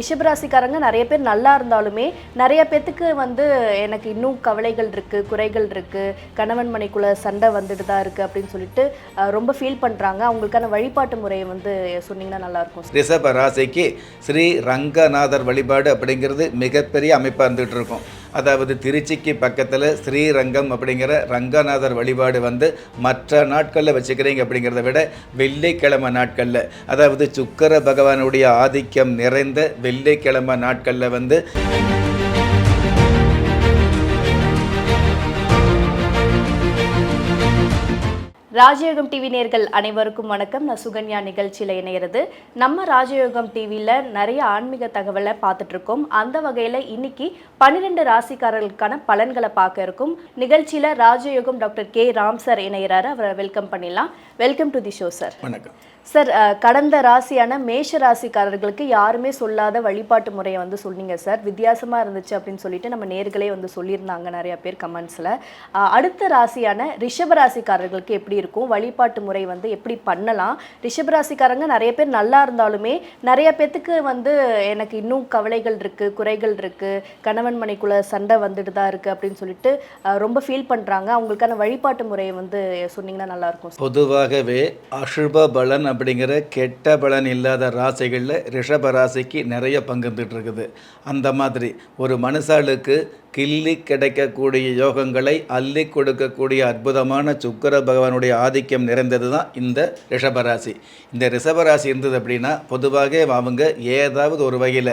ரிஷபராசிக்காரங்க நிறைய பேர் நல்லா இருந்தாலுமே நிறைய பேர்த்துக்கு வந்து எனக்கு இன்னும் கவலைகள் இருக்குது குறைகள் இருக்குது கணவன் மனைக்குள்ள சண்டை வந்துட்டு தான் இருக்குது அப்படின்னு சொல்லிட்டு ரொம்ப ஃபீல் பண்ணுறாங்க அவங்களுக்கான வழிபாட்டு முறையை வந்து சொன்னீங்கன்னா நல்லாயிருக்கும் ரிஷப ராசிக்கு ஸ்ரீ ரங்கநாதர் வழிபாடு அப்படிங்கிறது மிகப்பெரிய அமைப்பாக இருந்துகிட்டு இருக்கும். அதாவது திருச்சிக்கு பக்கத்தில் ஸ்ரீரங்கம் அப்படிங்கிற ரங்கநாதர் வழிபாடு வந்து மற்ற நாட்களில் வச்சுக்கிறீங்க அப்படிங்கிறத விட வெள்ளிக்கிழமை நாட்களில். அதாவது சுக்கர பகவானுடைய ஆதிக்கம் நிறைந்த வெள்ளிக்கிழமை நாட்களில் வந்து ராஜயோகம் டிவி நேர்கள் அனைவருக்கும் வணக்கம். நான் சுகன்யா நிகழ்ச்சியில் இணையிறது. நம்ம ராஜயோகம் டிவியில் நிறைய ஆன்மீக தகவலை பார்த்துட்ருக்கோம். அந்த வகையில் இன்னைக்கு பன்னிரெண்டு ராசிக்காரர்களுக்கான பலன்களை பார்க்க இருக்கும். நிகழ்ச்சியில் Rajayogam doctor K. Ram sir இணையிறாரு. அவரை வெல்கம் பண்ணிடலாம். Welcome to the show sir. வணக்கம். சார் கடந்த ராசியான மேஷ ராசிக்காரர்களுக்கு யாருமே சொல்லாத வழிபாட்டு முறையை வந்து சொன்னீங்க சார். வித்தியாசமா இருந்துச்சு அப்படின்னு சொல்லிட்டு நம்ம நேர்களே வந்து சொல்லியிருந்தாங்க நிறைய பேர் கமெண்ட்ஸ்ல. அடுத்த ராசியான ரிஷப ராசிக்காரர்களுக்கு எப்படி இருக்கும்? வழிபாட்டு முறை வந்து எப்படி பண்ணலாம்? ரிஷப ராசிக்காரங்க நிறைய பேர் நல்லா இருந்தாலுமே நிறைய பேத்துக்கு வந்து எனக்கு இன்னும் கவலைகள் இருக்குது குறைகள் இருக்கு. கணவன் மனைக்குள்ள சண்டை வந்துட்டு தான் இருக்கு அப்படின்னு சொல்லிட்டு ரொம்ப ஃபீல் பண்றாங்க. அவங்களுக்கான வழிபாட்டு முறையை வந்து சொன்னீங்கன்னா நல்லா இருக்கும் பொதுவாகவே அசுப பலன் அப்படிங்கிற கெட்ட பலன் இல்லாத ராசிகளில் ரிஷப ராசிக்கு நிறைய பங்குந்துட்டு இருக்குது அந்த மாதிரி ஒரு மனுஷாளுக்கு கிள்ளி கிடைக்கக்கூடிய யோகங்களை அள்ளி கொடுக்கக்கூடிய அற்புதமான சுக்கிர பகவானுடைய ஆதிக்கம் நிறைந்தது தான் இந்த ரிஷபராசி. இந்த ரிஷபராசி இருந்தது அப்படின்னா பொதுவாக அவங்க ஏதாவது ஒரு வகையில்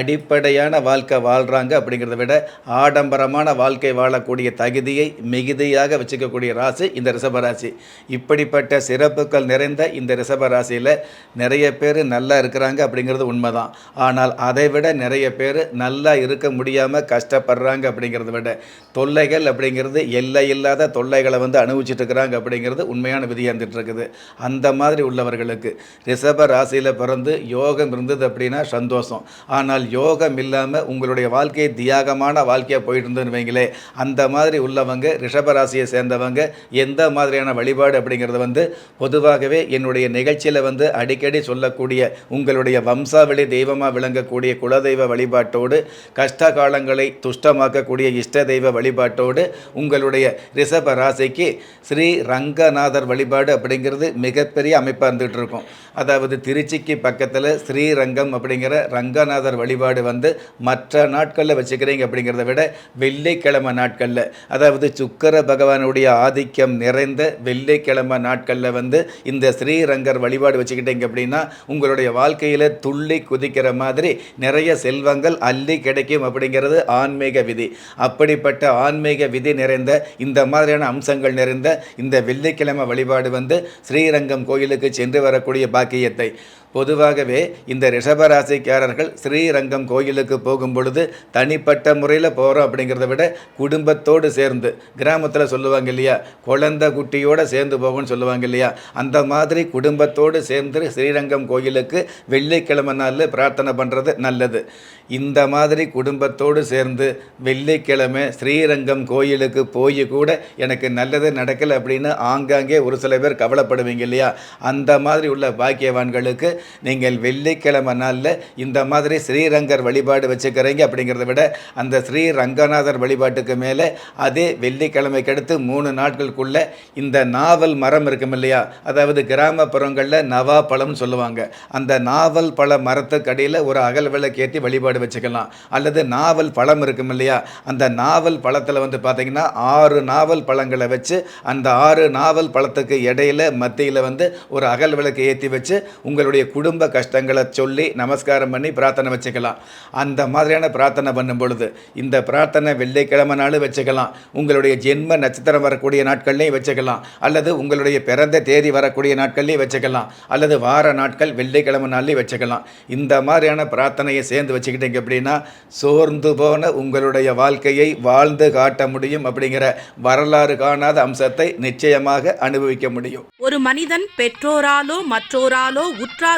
அடிப்படையான வாழ்க்கை வாழ்கிறாங்க அப்படிங்கிறத விட ஆடம்பரமான வாழ்க்கை வாழக்கூடிய தகுதியை மிகுதியாக வச்சுக்கக்கூடிய ராசி இந்த ரிஷபராசி. இப்படிப்பட்ட சிறப்புகள் நிறைந்த இந்த ரிஷபராசியில் நிறைய பேர் நல்லா இருக்கிறாங்க அப்படிங்கிறது உண்மைதான். ஆனால் அதை விட நிறைய பேர் நல்லா இருக்க முடியாமல் கஷ்டப்படுறாங்க அப்படிங்கிறத விட தொல்லைகள் அப்படிங்கிறது எல்லை இல்லாத தொல்லைகளை வந்து அனுபவிச்சுட்டு இருக்கிறாங்க அப்படிங்கிறது உண்மையான விதியாக இருக்குது அந்த மாதிரி உள்ளவர்களுக்கு ரிஷப ராசியில் பிறந்து யோகம் இருந்தது அப்படின்னா சந்தோஷம். ஆனால் யோகம் இல்லாமல் உங்களுடைய வாழ்க்கையை தியாகமான வாழ்க்கையாக போயிட்டு இருந்ததுன்னு வைங்களே அந்த மாதிரி உள்ளவங்க ரிஷப ராசியை சேர்ந்தவங்க எந்த மாதிரியான வழிபாடு அப்படிங்கிறது வந்து பொதுவாகவே என்னுடைய நிகழ்ச்சியில் வந்து அடிக்கடி சொல்லக்கூடிய உங்களுடைய வம்சாவளி தெய்வமாக விளங்கக்கூடிய குலதெய்வ வழிபாட்டோடு கஷ்ட காலங்களை பார்க்கக்கூடிய இஷ்ட தெய்வ வழிபாட்டோடு உங்களுடைய ரிஷப ராசிக்கு ஸ்ரீ ரங்கநாதர் வழிபாடு அப்படிங்கிறது மிகப்பெரிய அமைப்பாக இருந்துகிட்டு இருக்கும். அதாவது திருச்சிக்கு பக்கத்தில் ஸ்ரீரங்கம் அப்படிங்கிற ரங்கநாதர் வழிபாடு வந்து மற்ற நாட்களில் வச்சுக்கிறீங்க அப்படிங்கிறத விட வெள்ளிக்கிழமை நாட்களில் அதாவது சுக்கர பகவானுடைய ஆதிக்கம் நிறைந்த வெள்ளிக்கிழமை நாட்களில் வந்து இந்த ஸ்ரீரங்கர் வழிபாடு வச்சுக்கிட்டீங்க அப்படின்னா உங்களுடைய வாழ்க்கையில் துள்ளி குதிக்கிற மாதிரி நிறைய செல்வங்கள் அள்ளி கிடைக்கும் அப்படிங்கிறது ஆன்மீக விதி. அப்படிப்பட்ட ஆன்மீக விதி நிறைந்த இந்த மாதிரியான அம்சங்கள் நிறைந்த இந்த வெள்ளிக்கிழமை வழிபாடு வந்து ஸ்ரீரங்கம் கோயிலுக்கு சென்று வரக்கூடிய பாக்கியத்தை பொதுவாகவே இந்த ரிஷபராசிக்காரர்கள் ஸ்ரீரங்கம் கோயிலுக்கு போகும் பொழுது தனிப்பட்ட முறையில் போகிறோம் அப்படிங்கிறத விட குடும்பத்தோடு சேர்ந்து கிராமத்தில் சொல்லுவாங்க இல்லையா? குழந்தை குட்டியோடு சேர்ந்து போகும்னு சொல்லுவாங்க இல்லையா? அந்த மாதிரி குடும்பத்தோடு சேர்ந்து ஸ்ரீரங்கம் கோயிலுக்கு வெள்ளிக்கிழமை நாளில் பிரார்த்தனை பண்ணுறது நல்லது. இந்த மாதிரி குடும்பத்தோடு சேர்ந்து வெள்ளிக்கிழமை ஸ்ரீரங்கம் கோயிலுக்கு போய் கூட எனக்கு நல்லது நடக்கலை அப்படின்னு ஆங்காங்கே ஒரு சில பேர் கவலைப்படுவீங்க இல்லையா? அந்த மாதிரி உள்ள பாக்கியவான்களுக்கு நீங்கள் வெள்ளிக்கிழமை நாளில் இந்த மாதிரி ஸ்ரீரங்கர் வழிபாடு வச்சுக்கிறீங்க அப்படிங்கிறத விட அந்த ஸ்ரீ ரங்கநாதர் வழிபாட்டுக்கு மேலே அதே வெள்ளிக்கிழமைக்கு அடுத்து மூணு நாட்களுக்குள்ளே இந்த நாவல் மரம் இருக்கும் இல்லையா? அதாவது கிராமப்புறங்களில் நவா பழம்னு சொல்லுவாங்க. அந்த நாவல் பழ மரத்துக்கு அடியில் ஒரு அகல் விளக்கேற்றி வழிபாடு வச்சுக்கலாம். அல்லது நாவல் பழம் இருக்கும் இல்லையா? அந்த நாவல் பழத்தில் வந்து பார்த்தீங்கன்னா ஆறு நாவல் பழங்களை வச்சு அந்த ஆறு நாவல் பழத்துக்கு இடையில மத்தியில் வந்து ஒரு அகல் விளக்கு ஏற்றி வச்சு உங்களுடைய குடும்ப கஷ்டங்களை சொல்லி நமஸ்காரம் பண்ணி பிரார்த்தனை வச்சுக்கலாம். அந்த மாதிரியான பிரார்த்தனை பண்ணும் பொழுது இந்த பிரார்த்தனை வெள்ளிக்கிழமை நாளும் வச்சுக்கலாம். உங்களுடைய ஜென்ம நட்சத்திரம் வரக்கூடிய நாட்கள்லையும் வச்சுக்கலாம். அல்லது உங்களுடைய பிறந்த தேதி வரக்கூடிய நாட்கள்லையும் வச்சுக்கலாம். அல்லது வார நாட்கள் வெள்ளிக்கிழமை நாள்லையும் வச்சுக்கலாம். இந்த மாதிரியான பிரார்த்தனையை சேர்ந்து வச்சுக்கிட்டீங்க அப்படின்னா சோர்ந்து போன உங்களுடைய வாழ்க்கையை வாழ்ந்து காட்ட முடியும் அப்படிங்கிற வரலாறு காணாத அம்சத்தை நிச்சயமாக அனுபவிக்க முடியும். ஒரு மனிதன் பெற்றோராலோ மற்றோராலோ உற்றார்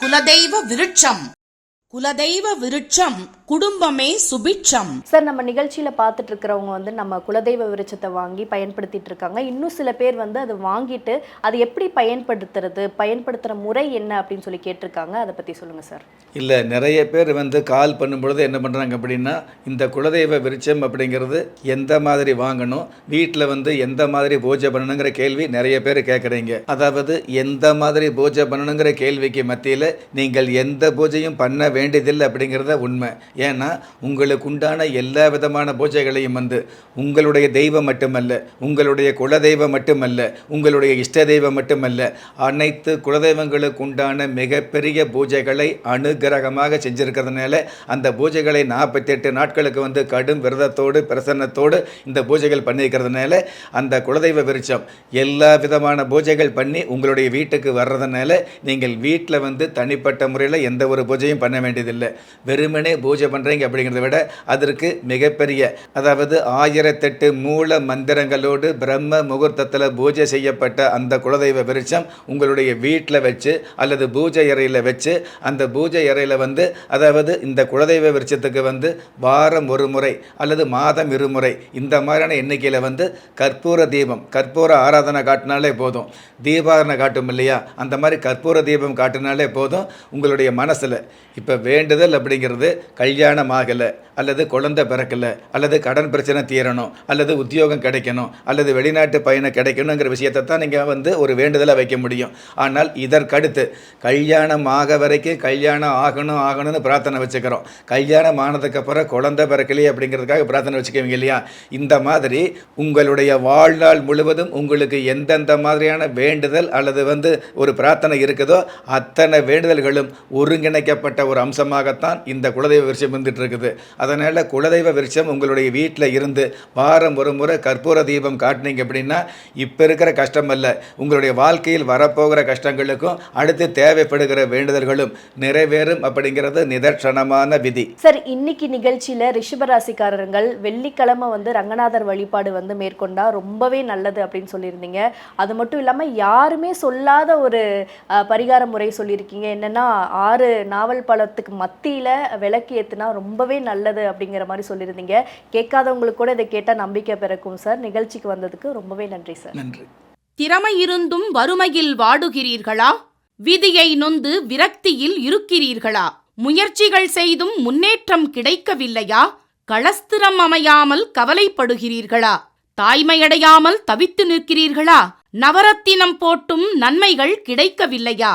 குலதெய்வ விருட்சம். குலதெய்வ விருட்சம் குடும்பமே சுபிட்சம். சார் நம்ம நிகழ்ச்சியில பார்த்துட்டு இருக்கிறவங்க வந்து நம்ம குலதெய்வ விருட்சத்தை வாங்கி பயன்படுத்திட்டு இருக்காங்க இன்னும் சில பேர் வந்து அதை வாங்கிட்டு அதை எப்படி பயன்படுத்துறது பயன்படுத்துற முறை என்ன அப்படின்னு சொல்லி கேட்டிருக்காங்க. அதை பத்தி சொல்லுங்க சார். இல்லை நிறைய பேர் வந்து கால் பண்ணும்பொழுது என்ன பண்ணுறாங்க அப்படின்னா இந்த குலதெய்வ விருட்சம் அப்படிங்கிறது எந்த மாதிரி வாங்கணும் வீட்டில் வந்து எந்த மாதிரி பூஜை பண்ணணுங்கிற கேள்வி நிறைய பேர் கேட்குறீங்க. அதாவது எந்த மாதிரி பூஜை பண்ணணுங்கிற கேள்விக்கு மத்தியில் நீங்கள் எந்த பூஜையும் பண்ண வேண்டியதில்லை அப்படிங்கிறத உண்மை. ஏன்னா உங்களுக்கு உண்டான எல்லா விதமான பூஜைகளையும் வந்து உங்களுடைய தெய்வம் மட்டுமல்ல உங்களுடைய குலதெய்வம் மட்டுமல்ல உங்களுடைய இஷ்ட தெய்வம் மட்டுமல்ல அனைத்து குலதெய்வங்களுக்கு உண்டான மிகப்பெரிய பூஜைகளை அனுகிரகமாக செஞ்சிருக்கிறதுனால அந்த பூஜைகளை நாற்பத்தெட்டு நாட்களுக்கு வந்து கடும் விரதத்தோடு பிரசன்னத்தோடு இந்த பூஜைகள் பண்ணியிருக்கிறதுனால அந்த குலதெய்வ விருட்சம் எல்லா விதமான பூஜைகள் பண்ணி உங்களுடைய வீட்டுக்கு வர்றதுனால நீங்கள் வீட்டில் வந்து தனிப்பட்ட முறையில் எந்த ஒரு பூஜையும் பண்ண வேண்டியதில்லை. வெறுமனே பூஜை பண்ணுறீங்க அப்படிங்கிறத விட அதற்கு மிகப்பெரிய அதாவது ஆயிரத்தெட்டு மூல மந்திரங்களோடு பிரம்ம முகூர்த்தத்தில் பூஜை செய்யப்பட்ட அந்த குலதெய்வ விருட்சம் உங்களுடைய வீட்டில் வச்சு அல்லது பூஜை அறையில் வச்சு அந்த பூஜை அறையில் வந்து அதாவது இந்த குலதெய்வ விருட்சத்துக்கு வந்து வாரம் ஒரு முறை அல்லது மாதம் இருமுறை இந்த மாதிரியான எண்ணிக்கையில் வந்து கற்பூர தீபம் கற்பூர ஆராதனை காட்டினாலே போதும். தீபாரணை காட்டும் இல்லையா? அந்த மாதிரி கற்பூர தீபம் காட்டினாலே போதும் உங்களுடைய மனசில். இப்போ வேண்டுதல் அப்படிங்கிறது கல்யாணம் ஆகலை அல்லது குழந்தை பிறக்கலை அல்லது கடன் பிரச்சனை தீரணும் அல்லது உத்தியோகம் கிடைக்கணும் அல்லது வெளிநாட்டு பயணம் கிடைக்கணுங்கிற விஷயத்தை தான் நீங்கள் வந்து ஒரு வேண்டுதலை வைக்க முடியும். ஆனால் இதற்கடுத்து கல்யாணம் ஆக வரைக்கும் கல்யாணம் ஆகணும் ஆகணும்னு பிரார்த்தனை வச்சுக்கிறோம். கல்யாணம் ஆனதுக்கப்புறம் குழந்தை பிறக்கலையே அப்படிங்கிறதுக்காக பிரார்த்தனை வச்சுக்குவீங்க இல்லையா? இந்த மாதிரி உங்களுடைய வாழ்நாள் முழுவதும் உங்களுக்கு எந்தெந்த மாதிரியான வேண்டுதல் அல்லது வந்து ஒரு பிரார்த்தனை இருக்குதோ அத்தனை வேண்டுதல்களும் ஒருங்கிணைக்கப்பட்ட ஒரு அம்சமாகத்தான் இந்த குலதெய்வ விருட்சம் இருந்துட்டு இருக்குது அதனால் குலதெய்வ விருட்சம் உங்களுடைய வீட்டில் இருந்து வாரம் ஒரு முறை கற்பூர தீபம் காட்டினீங்க அப்படின்னா இப்போ இருக்கிற கஷ்டம் அல்ல. உங்களுடைய வாழ்க்கையில் வரப்போகிற கஷ்டங்களுக்கும் அடுத்து தேவைப்படுகிற வேண்டுதல்களும் நிறைவேறும் அப்படிங்கிறது நிதர்சனமான விதி. சார் இன்னைக்கு நிகழ்ச்சியில் ரிஷபராசிக்காரர்கள் வெள்ளிக்கிழமை வந்து ரங்கநாதர் வழிபாடு வந்து மேற்கொண்டால் ரொம்பவே நல்லது அப்படின்னு சொல்லியிருந்தீங்க. அது மட்டும் இல்லாமல் யாருமே சொல்லாத ஒரு பரிகார முறை சொல்லியிருக்கீங்க. என்னென்னா ஆறு நாவல் பழத்துக்கு மத்தியில விளக்கு ஏத்துனா ரொம்பவே நல்லது அப்படிங்கிற மாதிரி சொல்லியிருந்தீங்க. கேட்காதவங்களுக்கு கூட இதை கேட்டா நம்பிக்கை பிறக்கும் சார். நிகழ்ச்சிக்கு வந்ததுக்கு ரொம்பவே நன்றி சார். நன்றி. திறமை இருந்தும் வறுமையில் வாடுகிறீர்களா? விதியை நொந்து விரக்தியில் இருக்கிறீர்களா? முயற்சிகள் செய்தும் முன்னேற்றம் கிடைக்கவில்லையா? களஸ்திரம் அமையாமல் கவலைப்படுகிறீர்களா? தாய்மையடையாமல் தவித்து நிற்கிறீர்களா? நவரத்தினம் போட்டும் நன்மைகள் கிடைக்கவில்லையா?